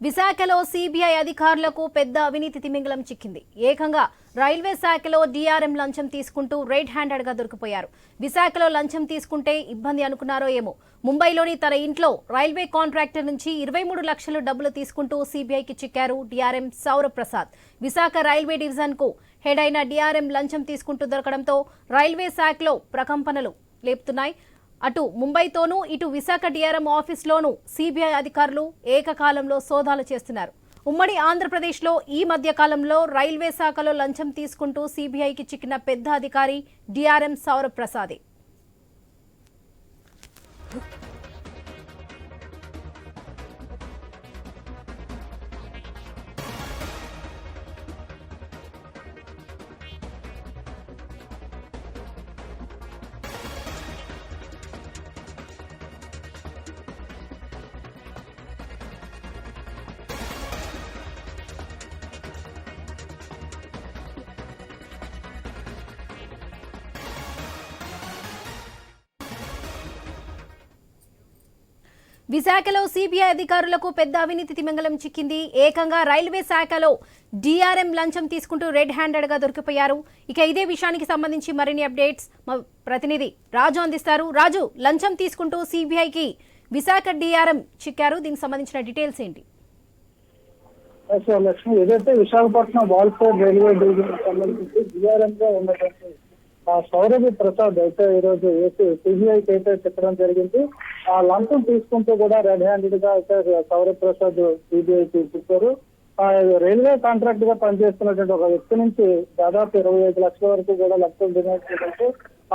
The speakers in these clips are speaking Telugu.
విశాఖలో సిబిఐ అధికారులకు పెద్ద అవినీతి తిమింగలం చిక్కింది. ఏకంగా రైల్వే శాఖలో డీఆర్ఎం లంచం తీసుకుంటూ రెడ్ హ్యాండెడ్గా దొరికిపోయారు. విశాఖలో లంచం తీసుకుంటే ఇబ్బంది అనుకున్నారో ఏమో. ముంబైలోని తన ఇంట్లో రైల్వే కాంట్రాక్టర్ నుంచి ఇరవై మూడు లక్షలు డబ్బులు తీసుకుంటూ సిబిఐకి చిక్కారు డీఆర్ఎం సౌరప్రసాద్. విశాఖ రైల్వే డివిజన్కు హెడ్ అయిన డీఆర్ఎం లంచం తీసుకుంటూ దొరకడంతో రైల్వే శాఖలో ప్రకంపనలు లేపుతున్నాయి. అటు ముంబైతోనూ ఇటు విశాఖ డిఆర్ఎం ఆఫీస్లోనూ సిబిఐ అధికారులు ఏకకాలంలో సోదాలు చేస్తున్నారు. ఉమ్మడి ఆంధ్రప్రదేశ్లో ఈ మధ్య కాలంలో రైల్వే శాఖలో లంచం తీసుకుంటూ సిబిఐకి చిక్కిన పెద్ద అధికారి డిఆర్ఎం సౌరభ్ ప్రసాదే. విశాఖలో సిబిఐ అధికారులకు పెద్ద అవినీతి తిమింగలం చిక్కింది. ఏకంగా రైల్వే శాఖలో డిఆర్ఎం లంచం తీసుకుంటూ రెడ్ హ్యాండెడ్గా దొరికిపోయారు. ఇక ఇదే విషయానికి సంబంధించి మరిన్ని అప్డేట్స్ మా ప్రతినిధి రాజు అందిస్తారు. రాజు లంచం తీసుకుంటూ సిబిఐకి విశాఖ డిఆర్ఎం చిక్కారు. దీనికి సంబంధించిన డీటెయిల్స్ ఏంటి? లక్ష్మి ఏదైతే విశాఖపట్నం వాల్ఫేర్ రైల్వే డివిజన్ సంబంధించి డిఆర్ఎం గా ఉన్నటువంటి ఆ సౌరభి ప్రసాద్ అయితే ఈ రోజు సిబిఐకి అయితే చెప్పడం జరిగింది. ఆ లంచం తీసుకుంటూ కూడా రెడ్ హ్యాండెడ్గా అయితే సౌరభ్ ప్రసాద్ సిబిఐకి చెప్పారు. ఆ రైల్వే కాంట్రాక్ట్గా పనిచేస్తున్నటువంటి ఒక వ్యక్తి నుంచి దాదాపు ఇరవై ఐదు లక్షల వరకు కూడా లంచం డిమాండ్ చేయడంతో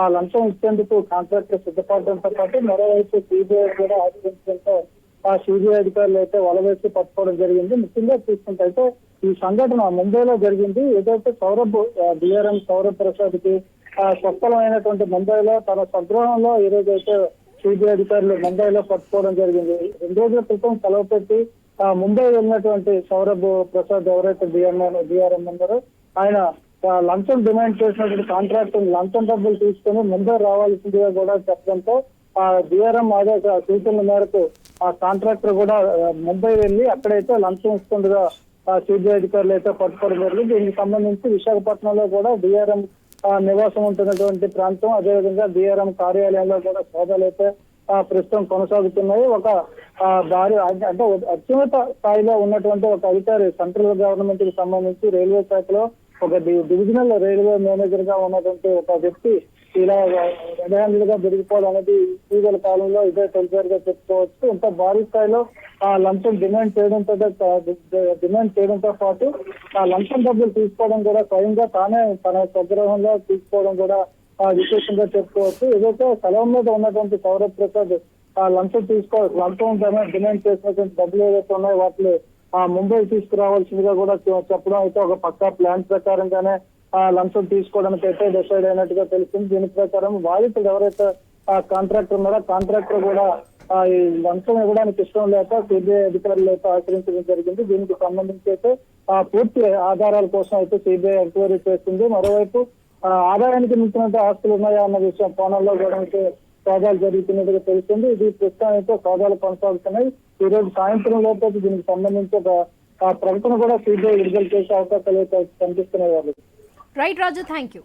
ఆ లంచం ఇచ్చేందుకు కాంట్రాక్ట్ సిద్ధపడడంతో పాటు మరోవైపు సిబిఐ కూడా ఆశ్రయించడంతో ఆ సిబిఐ అధికారులు అయితే వలవేసి పట్టుకోవడం జరిగింది. ముఖ్యంగా చూసుకుంటే అయితే ఈ సంఘటన ముంబైలో జరిగింది. ఏదైతే సౌరభ్ డిఆర్ఎం సౌరభ్ ప్రసాద్కి స్వస్థలమైనటువంటి ముంబైలో తన స్వగృహంలో ఈ రోజు అయితే సిబిఐ అధికారులు ముంబైలో పట్టుకోవడం జరిగింది. రెండు రోజుల క్రితం సెలవు పెట్టి ఆ ముంబై వెళ్ళినటువంటి సౌరభ్ ప్రసాద్ ఎవరైతే డిఎంఎం డిఆర్ఎం ఉన్నారో ఆయన లంచం డిమాండ్ చేసినటువంటి కాంట్రాక్ట్ లంచం డబ్బులు తీసుకొని ముంబై రావాల్సిందిగా కూడా చెప్పడంతో ఆ డిఆర్ఎం ఆదేశ సూచనల మేరకు ఆ కాంట్రాక్టర్ కూడా ముంబై వెళ్ళి అక్కడైతే లంచం ఇస్తుండగా సిబిఐ అధికారులు అయితే పట్టుకోవడం జరిగింది. దీనికి సంబంధించి విశాఖపట్నంలో కూడా డిఆర్ఎం నివాసం ఉంటున్నటువంటి ప్రాంతం. అదేవిధంగా డిఆర్ఎం కార్యాలయంలో కూడా సోదాలు అయితే ప్రస్తుతం కొనసాగుతున్నాయి. ఒక దారి భారీ అంటే అత్యున్నత స్థాయిలో ఉన్నటువంటి ఒక అధికారి సెంట్రల్ గవర్నమెంట్కి సంబంధించి రైల్వే శాఖలో ఒక డివిజనల్ రైల్వే మేనేజర్గా ఉన్నటువంటి ఒక వ్యక్తి ఇలా రెడ్ హ్యాండెడ్గా దొరికిపోవడం అనేది ఇటీవల కాలంలో ఇదే తొలిసారిగా చెప్పుకోవచ్చు. ఇంత భారీ స్థాయిలో ఆ లంచం డిమాండ్ చేయడంతో డిమాండ్ చేయడంతో పాటు ఆ లంచం డబ్బులు తీసుకోవడం కూడా స్వయంగా తానే తన స్వగ్రహంలో తీసుకోవడం కూడా ఆ విశేషంగా చెప్పుకోవచ్చు. ఏదైతే స్థలం మీద ఉన్నటువంటి సౌరభ్ ప్రసాద్ ఆ లంచం తీసుకో లంచం డిమాండ్ డిమాండ్ చేసినటువంటి డబ్బులు ఏదైతే ఉన్నాయో వాటిని ఆ ముంబై తీసుకురావాల్సిందిగా కూడా చెప్పడం అయితే ఒక పక్కా ప్లాన్ ప్రకారంగానే ఆ లంచం తీసుకోవడానికి అయితే డిసైడ్ అయినట్టుగా తెలిసింది దీని ప్రకారం బాధితులు ఎవరైతే ఆ కాంట్రాక్టర్ ఉన్నారో కాంట్రాక్టర్ కూడా ఈ లంచం ఇవ్వడానికి ఇష్టం లేక సిబిఐ అధికారులు అయితే ఆచరించడం జరిగింది. దీనికి సంబంధించి అయితే ఆ పూర్తి ఆధారాల కోసం అయితే సిబిఐ ఎంక్వైరీ చేస్తుంది. మరోవైపు ఆ ఆదాయానికి మించినంత ఆస్తులు ఉన్నాయా అన్న విషయం కోణంలో కూడా అయితే సోదాలు జరుగుతున్నట్టుగా తెలుస్తుంది. ఇది ప్రస్తుతం అయితే సోదాలు కొనసాగుతున్నాయి. ఈ రోజు సాయంత్రం లోపు దీనికి సంబంధించి ఒక ఆ ప్రకటన కూడా సిబిఐ విడుదల చేసే అవకాశాలు అయితే కనిపిస్తున్నాయి వాళ్ళు రైట్ రాజు థ్యాంక్ యూ